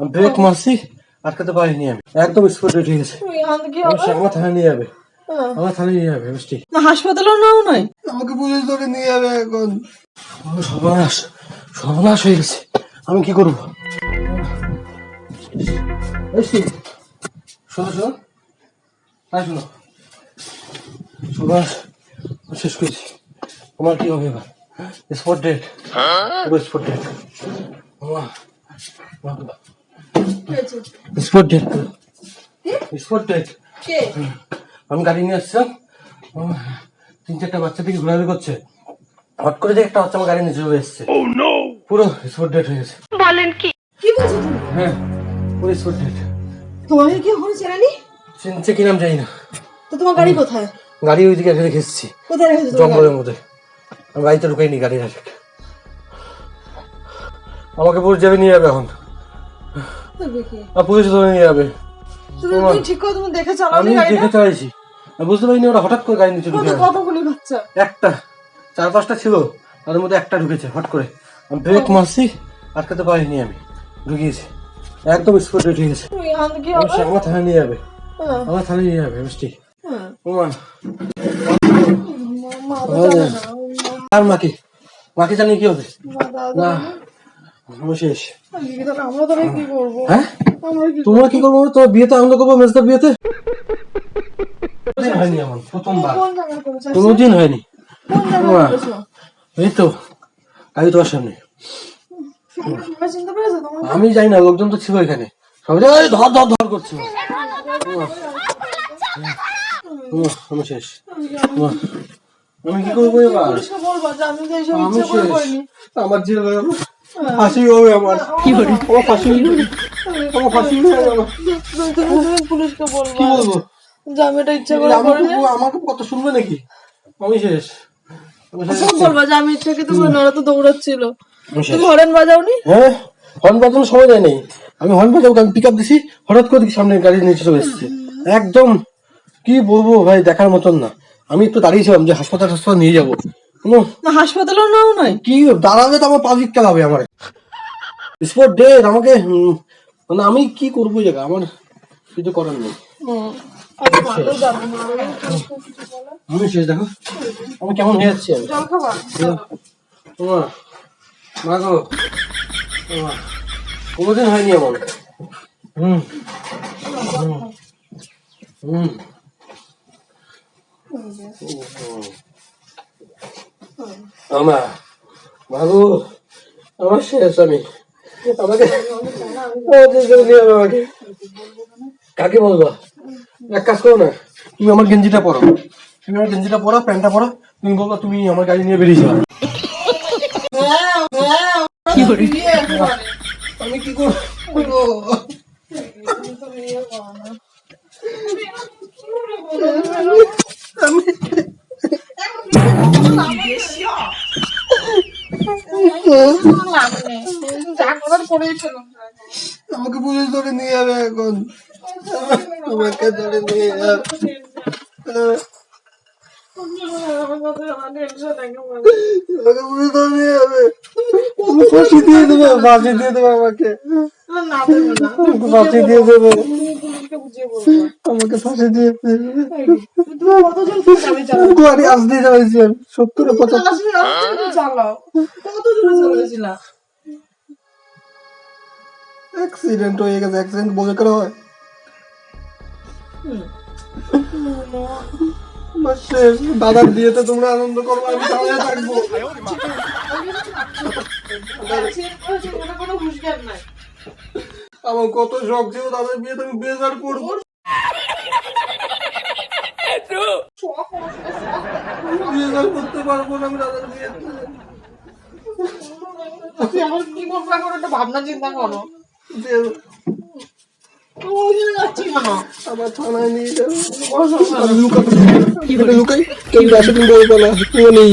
আমি ব্রেক মারছি আটকাতে পারিনি আমি। একদম স্পটে উঠে গেছে। তুমি এখান কি আমার? আমার থানায় নিয়ে যাবে। হ্যাঁ। আমার থানায় নিয়ে যাবে মিষ্টি। না হাসপাতালেও নাও নাই? আমাকে পুলিশ ধরে নিয়ে যাবে এখন। আমার সর্বনাশ সর্বনাশ হয়ে গেছে। আমি কি করব? শোনো শোনো। হ্যাঁ শোনো। সর্বনাশ শেষ করেছি। তোমার কি হবে এবার? Spot date spot date spot date spot date আমি গাড়ি নিয়ে আসছিলাম তিন চারটা বাচ্চা থেকে ঘোরাঘুরি করছে। হট করে দেখে একটা বাচ্চা আমার গাড়ি নিচে চলে এসছে। পুরো স্পট ডেট হয়ে গেছে। কি? বলছো তুমি? হ্যাঁ পুরো স্পট ডেট তোমাকে কি ওখানে চেনানি? চিনছে কি নাম জানি না। তো তোমার গাড়ি কোথায়? গাড়ি ওইদিকে রেখে এসেছি কোথায় রেখেছো জঙ্গলের মধ্যে। আমি গাড়িতে ঢুকাইনি গাড়ির আগে আমাকে পুলিশ যাবে নিয়ে যাবে এখন। কি? পুলিশ ধরে নিয়ে যাবে তুমি তুমি ঠিক করে তুমি দেখে চালাও আমি দেখে বুঝতে পারিনি ওরা হঠাৎ করে গাড়ি নিচে ঢুকে কতগুলি বাচ্চা একটা চার পাঁচটা ছিল তাদের মধ্যে একটা ঢুকেছে হট করে আমি ব্রেক মারছি আটকাতে পারিনি আমি ঢুকিয়েছি একদম স্পটে গেছে আমার থানায় নিয়ে যাবে হ্যাঁ, আমার থানায় নিয়ে যাবে মিষ্টি হ্যাঁ। ওমা মা তো জানে না, আর মাকে মাকে জানি কি হবে না শেষ। আমরা তাহলে কি করব? হ্যাঁ? তোমরা কি করব? তোমার বিয়েতে আনন্দ করব মেজদার বিয়েতে? হয়নি এমন প্রথমবার। কোনোদিন হয়নি। এই তো গাড়ি তোমার সামনে। আমি জানি না লোকজন তো ছিল এখানে। সবাই ধর ধর ধর করছিল আমি শেষ। আমি কি করব এবার? যে আমি আমি শেষ। আমার হয়ে যাবে। ফাঁসি হবে আমার। কি হবে আমার ফাঁসি আমার ফাঁসি হয়ে যাবে পুলিশকে কি বলব? যে আমি এটা ইচ্ছে করে আমাকে আমাকে কত শুনবে নাকি? আমি শেষ। বলবা যে আমি তো দৌড়াচ্ছিল। তুমি হরেন বাজাওনি? হ্যাঁ হর্ন বাজানোর সময় দেয় নেই। আমি হর্ন বাজাবো আমি পিক আপ দিছি। হঠাৎ করে দেখি সামনে গাড়ি নিচে চলে এসেছে। একদম কি বলব ভাই দেখার মতন না। আমি একটু দাঁড়িয়েছিলাম যে হাসপাতাল হাসপাতাল নিয়ে যাব। না। হাসপাতালেও নাও নাই কি দাঁড়াবে তো আমার পাবলিক চালাবে আমার। স্পট ডে আমাকে মানে আমি কি করব জায়গা আমার কিছু করার নেই। আচ্ছা। আমি শেষ দেখো। আমি কেমন হয়ে যাচ্ছি তোমার মা গো। কোনোদিন হয়নি এমন। হুম। হুম। হুম। আমার বাবু আমার শেষ আমি আমাকে আমাকে। কাকে বলব? এক কাজ করো না। তুমি আমার গেঞ্জিটা পরো। তুমি আমার গেঞ্জিটা পরো প্যান্টটা পরো। তুমি বলব তুমি আমার গাড়ি নিয়ে বেরিয়ে যাও। আমি কি করব? আমাকে পুলিশ ধরে নিয়ে যাবে এখন। আমাকে ধরে নিয়ে যাবে। আমাকে পুলিশ ধরে নিয়ে যাবে। ফাঁসি দিয়ে দেবে ফাঁসি দিয়ে দেবে আমাকে। ফাঁসি দিয়ে দেবে। আমাকে ফাঁসি দিয়ে গাড়ি আসতে আমি, সত্তরে চালাইছিলা অ্যাক্সিডেন্ট হয়ে গেছে অ্যাক্সিডেন্ট বলে করা হয়? দাদার বিয়েতে তোমরা আনন্দ করব আমি থাকব। আমার কত শখ ছিল দাদার বিয়েতে আমি বেজার করব। বেজার করতে পারব না আমি দাদার এখন কি করব এখন একটা ভাবনা চিন্তা করো তুমি আমার থানায় নিয়ে যাবে। আমি লুকাই। কেউ আসে তুমি বলব না কেউ নেই।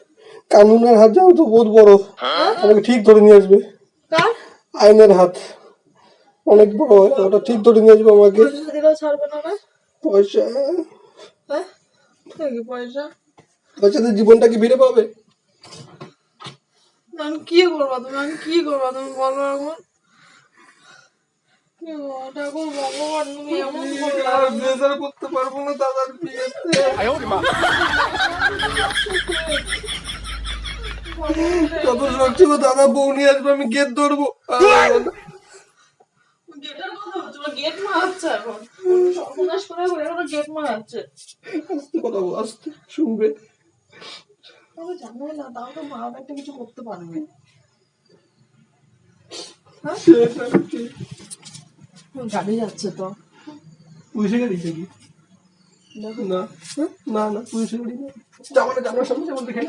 কানুনের হাত যাও তো বহুত বড় আমাকে ঠিক ধরে নিয়ে আসবে। কার? আইনের হাত। অনেক বড় ওটা ঠিক ধরে নিয়ে আসবে আমাকে। পয়সা পয়সা। হ্যাঁ? পয়সা? পয়সাতে জীবনটা কি ফিরে পাবে? আমি কি করব তুমি? আমি কি করব? তুমি বলো এখন। কি করব? ঠাকুর ভগবান তুমি এমন আর করতে পারব না দাদার বিয়েতে। কত শখ ছিল দাদা বউ নিয়ে আসবে আমি গেট ধরবো। গেটের কথা হচ্ছে ওরা গেট মারাচ্ছে এখন সর্বনাশ করে করে গেট মারাচ্ছে আস্তে কথা বল, আস্তে শুনবে। জানি না তাও তো মা একটা কিছু করতে পারবে গাড়ি যাচ্ছে তো। পুলিশে গাড়ি কি? না। না না পুলিশে গাড়ি না। যাব না যাব সামনে যাব দেখে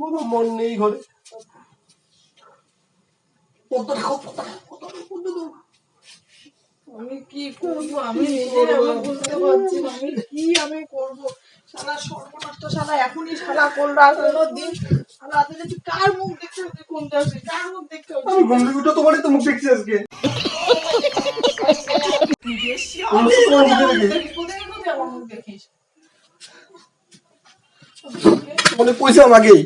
বলো মন নেই ঘরে। পদ্মা রাখো, পদ্মা রাখো, পদ্মা রাখো, পদ্মা দাও। আমি কি করব? আমি বুঝতে পারছি আমি কি আমি করব? সারা সর্বনাশটা সারা এখনই সারা করল আর কোনো দিন সারা রাতে কার মুখ দেখতে হচ্ছে কোন যাচ্ছে কার মুখ দেখতে হচ্ছে আমি ঘুম থেকে উঠে তোমারই তো মুখ দেখছি আজকে আমি তো তোমার মুখে দেখি। কোথায় কোথায় আমার মুখ দেখিস মানে পয়সা আগেই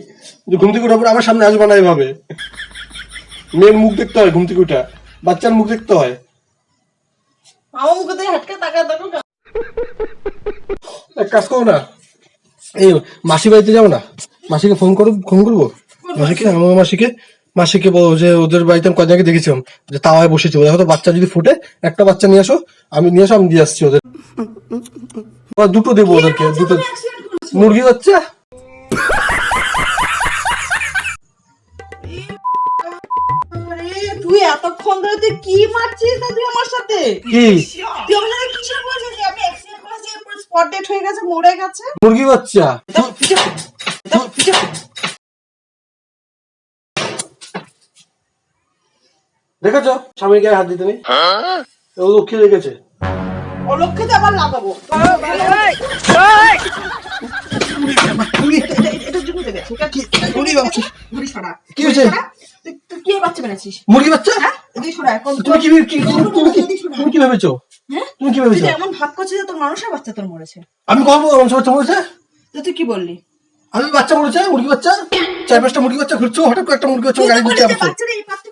যে ঘুম থেকে পর আমার সামনে আসবে না এভাবে? মেয়ের মুখ দেখতে হয় ঘুম থেকে উঠা। বাচ্চার মুখ দেখতে হয়। আমার মুখে দিয়ে হাটকা তাকা দেখো এক কাজ করো না। এই মাসি বাড়িতে যাব না। মাসিকে ফোন করো ফোন করব? মাসিকে? আমার মাসিকে? মাসিকে বলো যে ওদের বাড়িতে আমি কদিন আগে দেখেছিলাম যে তাওয়ায় বসেছে ওদের হয়তো বাচ্চা যদি ফুটে একটা বাচ্চা নিয়ে আসো আমি নিয়ে আসো আমি দিয়ে আসছি ওদের। দুটো দেবো ওদেরকে দুটো মুরগি বাচ্চা আরে তুই এতক্ষণ ধরে তুই কি মারছিস না তুই আমার সাথে? কি? তুই আমার সাথে কিসের বলছিস আমি অ্যাক্সিডেন্ট করেছি স্পট ডেট হয়ে গেছে মরে গেছে? মুরগি বাচ্চা। দেখেছ? স্বামীর গায়ে হাত দিতে নেই। ও লক্ষ্মী রেখেছে অলক্ষিতে আবার লাগাবো কি হয়েছে? তুই বাচ্চা? মুরগি বাচ্চা হ্যাঁ তুমি কি কি তুমি কি ভেবেছো? হ্যাঁ তুমি কি ভেবেছো? এমন ভাব করছিস যে তোর মানুষের বাচ্চা তোর মরেছে? আমি কখন বাচ্চা মরেছে তুই কি বললি আমি বাচ্চা মরেছে মুরগি বাচ্চা চার পাঁচটা মুরগি বাচ্চা ঘুরছো হঠাৎ করে একটা মুরগি বাচ্চা গাড়ি তো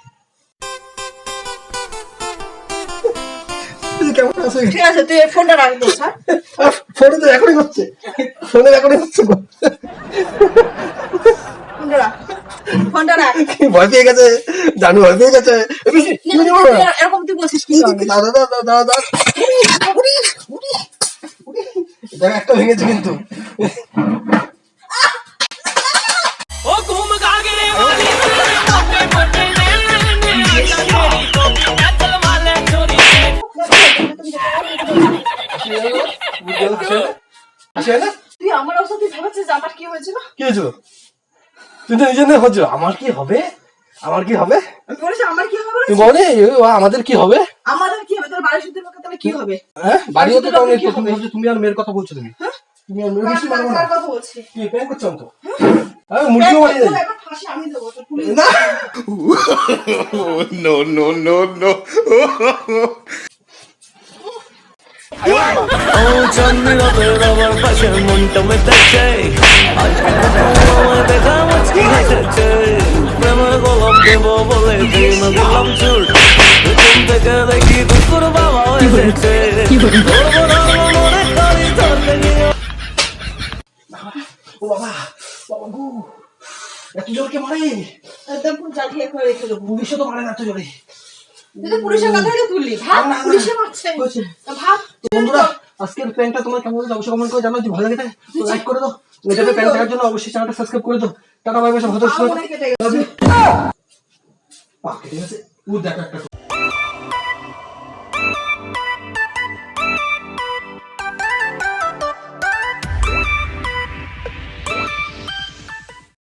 আছো ঠিক আছে তুই ফোনটা রাখ দোস হ্যাঁ ফোনে তো এখনই হচ্ছে। ফোনে এখনই হচ্ছে ফোনটা রাখ। ফোনটা রাখ। ভয় পেয়ে গেছে? জানু ভয় পেয়ে গেছে। এরকম তুই বলছিস কি? দাদা দাদা দাদা দাদা একটা ভেঙেছে কিন্তু। তুই আমার অবস্থা তুই ভাবছিস আমার কি হয়েছিল? কি হয়েছিল? তুই তো নিজে নিয়ে হচ্ছিল আমার কি হবে? আমার কি হবে? আমি বলেছি আমার কি হবে তুই বলে আমাদের কি হবে? আমাদের কি হবে? তোর বাড়ির শুদ্ধের পক্ষে তাহলে কি হবে? হ্যাঁ? বাড়ি হতে বাড়িতে কি তুমি হবে? তুমি আর মেয়ের কথা বলছো তুমি। তুমি আর মেয়ের বেশি মারবো না। কার কথা বলছি। কি প্যান করছ তো আমি মুরগিও মারি তোর নাই এখন ফাঁসি আমি দেবো তোর পুলিশ না। no no no ও চন্দ্রবের আমার পাশে মনটা মেতেছে দেখা মুচকি হেসেছে প্রেমের গোলাপ দেব বলে দিন দিলাম চুট ঘুম থেকে দেখি কুকুর বাবা এসেছে তোর করি তোর লেগে ও বাবা বাবা গো। এত জোর মারে? একদম জ্বালিয়ে করে রেখে দেবো। পুলিশও তো মারে না এত জোরে। পুলিশের কথা তুললি। ভাব না, না, পুলিশে মারছে। ভাব বন্ধুরা আজকের প্যান্টটা তোমার কেমন লাগছে অবশ্যই কমেন্ট করে জানাও। যদি ভালো লাগে লাইক করে দাও। প্যান্ট দেখার জন্য অবশ্যই চ্যানেলটা সাবস্ক্রাইব করে দাও। টাটা বাই সব ভালো ও দেখো একটা